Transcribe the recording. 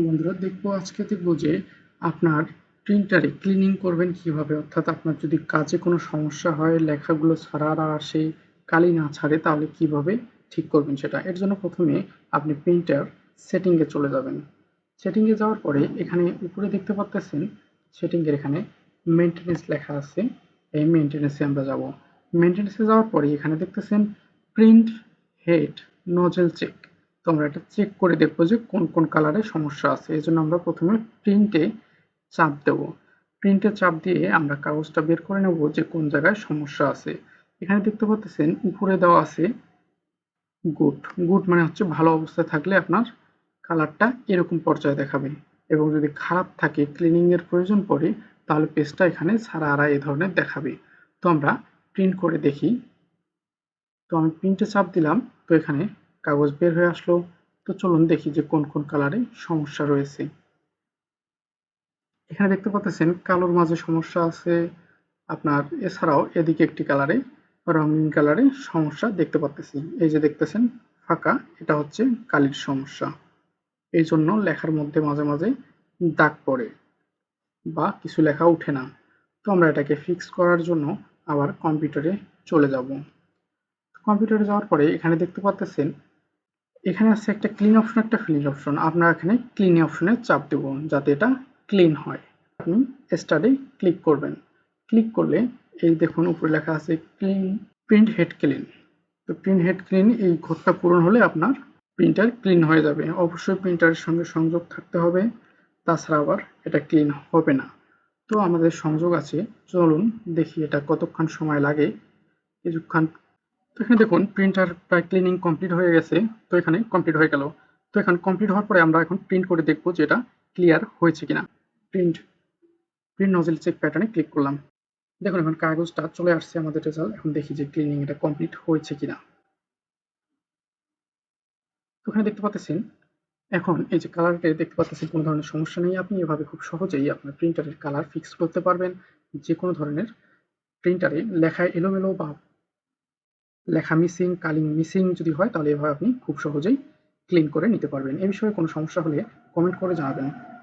বন্ধুরা, দেখব আজকে দেখব যে আপনার প্রিন্টারে ক্লিনিং করবেন কীভাবে? অর্থাৎ আপনার যদি কাজে কোনো সমস্যা হয়, লেখাগুলো ছাড়ার আর সেই কালি না ছাড়ে, তাহলে কীভাবে ঠিক করবেন সেটা? এর জন্য প্রথমে আপনি প্রিন্টার সেটিংয়ে চলে যাবেন। সেটিংয়ে যাওয়ার পরে এখানে উপরে দেখতে পাচ্ছেন সেটিংয়ের এখানে মেনটেনেন্স লেখা আছে। এই মেনটেনেন্সে আমরা যাব। মেনটেনেন্সে যাওয়ার পরে এখানে দেখতেছেন প্রিন্ট হেড নজেল চেক তো আমরা এটা চেক করে দেখব যে কোন কোন কালারে সমস্যা আছে। এই জন্য আমরা প্রথমে প্রিন্টে চাপ দেব। প্রিন্টে চাপ দিয়ে আমরা কাগজটা বের করে নেব যে কোন জায়গায় সমস্যা আছে। এখানে দেখতে পাচ্ছেন, উপরে দেওয়া আছে গুড গুড মানে হচ্ছে ভালো অবস্থায় থাকলে আপনার কালারটা এরকম পর্যায়ে দেখাবে। এবং যদি খারাপ থাকে ক্লিনিংয়ের প্রয়োজন পড়ে, তাহলে পেজটা এখানে সারা আড়া এই ধরনের দেখাবে। তো আমরা প্রিন্ট করে দেখি। তো আমি প্রিন্টে চাপ দিলাম, তো এখানে কাগজ বের হয়ে আসলো। তো চলুন দেখি যে কোন কোন কালারে সমস্যা রয়েছে। এখানে দেখতে পাচ্ছেন, কালোর মাঝে সমস্যা আছে। আপনার এছাড়াও এদিকে একটি কালারে রঙিন কালারে সমস্যা দেখতে পাচ্ছি এই যে দেখতেছেন, ফাঁকা, এটা হচ্ছে কালির সমস্যা। এই জন্য লেখার মধ্যে মাঝে মাঝে দাগ পড়ে বা কিছু লেখা উঠে না। তো আমরা এটাকে ফিক্স করার জন্য আবার কম্পিউটারে চলে যাব। কম্পিউটারে যাওয়ার পরে এখানে দেখতে পাচ্ছেন এখানে আছে একটা ক্লিন অপশন একটা ফিনিশ অপশন আপনারা এখানে ক্লিন অপশনে চাপ দেব, যাতে এটা ক্লিন হয়। আপনি স্টাডি ক্লিক করবেন। ক্লিক করলে এই দেখুন উপরে লেখা আছে ক্লিন প্রিন্ট হেড ক্লিন তো প্রিন্ট হেড ক্লিন এই ঘরটা পূরণ হলে আপনার প্রিন্টার ক্লিন হয়ে যাবে। অবশ্যই প্রিন্টারের সঙ্গে সংযোগ থাকতে হবে, তাছাড়া আবার এটা ক্লিন হবে না। তো আমাদের সংযোগ আছে। চলুন দেখি এটা কতক্ষণ সময় লাগে। কিছুক্ষণ তো এখানে দেখুন প্রিন্টার প্রায় ক্লিনিং কমপ্লিট হয়ে গেছে। তো এখানে কমপ্লিট হয়ে গেল। তো এখানে কমপ্লিট হওয়ার পরে আমরা এখন প্রিন্ট করে দেখব যে এটা ক্লিয়ার হয়েছে কিনা। প্রিন্ট প্রিন্ট নজেল চেক প্যাটার্নে ক্লিক করলাম। দেখুন, এখন কাগজটা চলে আসছে আমাদের রেজাল্ট এখন দেখি যে ক্লিনিং এটা কমপ্লিট হয়েছে কিনা। তো এখানে দেখতে পাচ্ছেন, এখন এই যে কালারটা দেখতে পাচ্ছেন, কোনো ধরনের সমস্যা নেই আপনি। এভাবে খুব সহজেই আপনার প্রিন্টারের কালার ফিক্স করতে পারবেন। যে কোনো ধরনের প্রিন্টারে লেখায় এলোমেলো বা লেখা মিসিং কালিং মিসিং যদি হয়, তাহলে এভাবে আপনি খুব সহজেই ক্লিন করে নিতে পারবেন। এ বিষয়ে কোনো সমস্যা হলে কমেন্ট করে জানাবেন।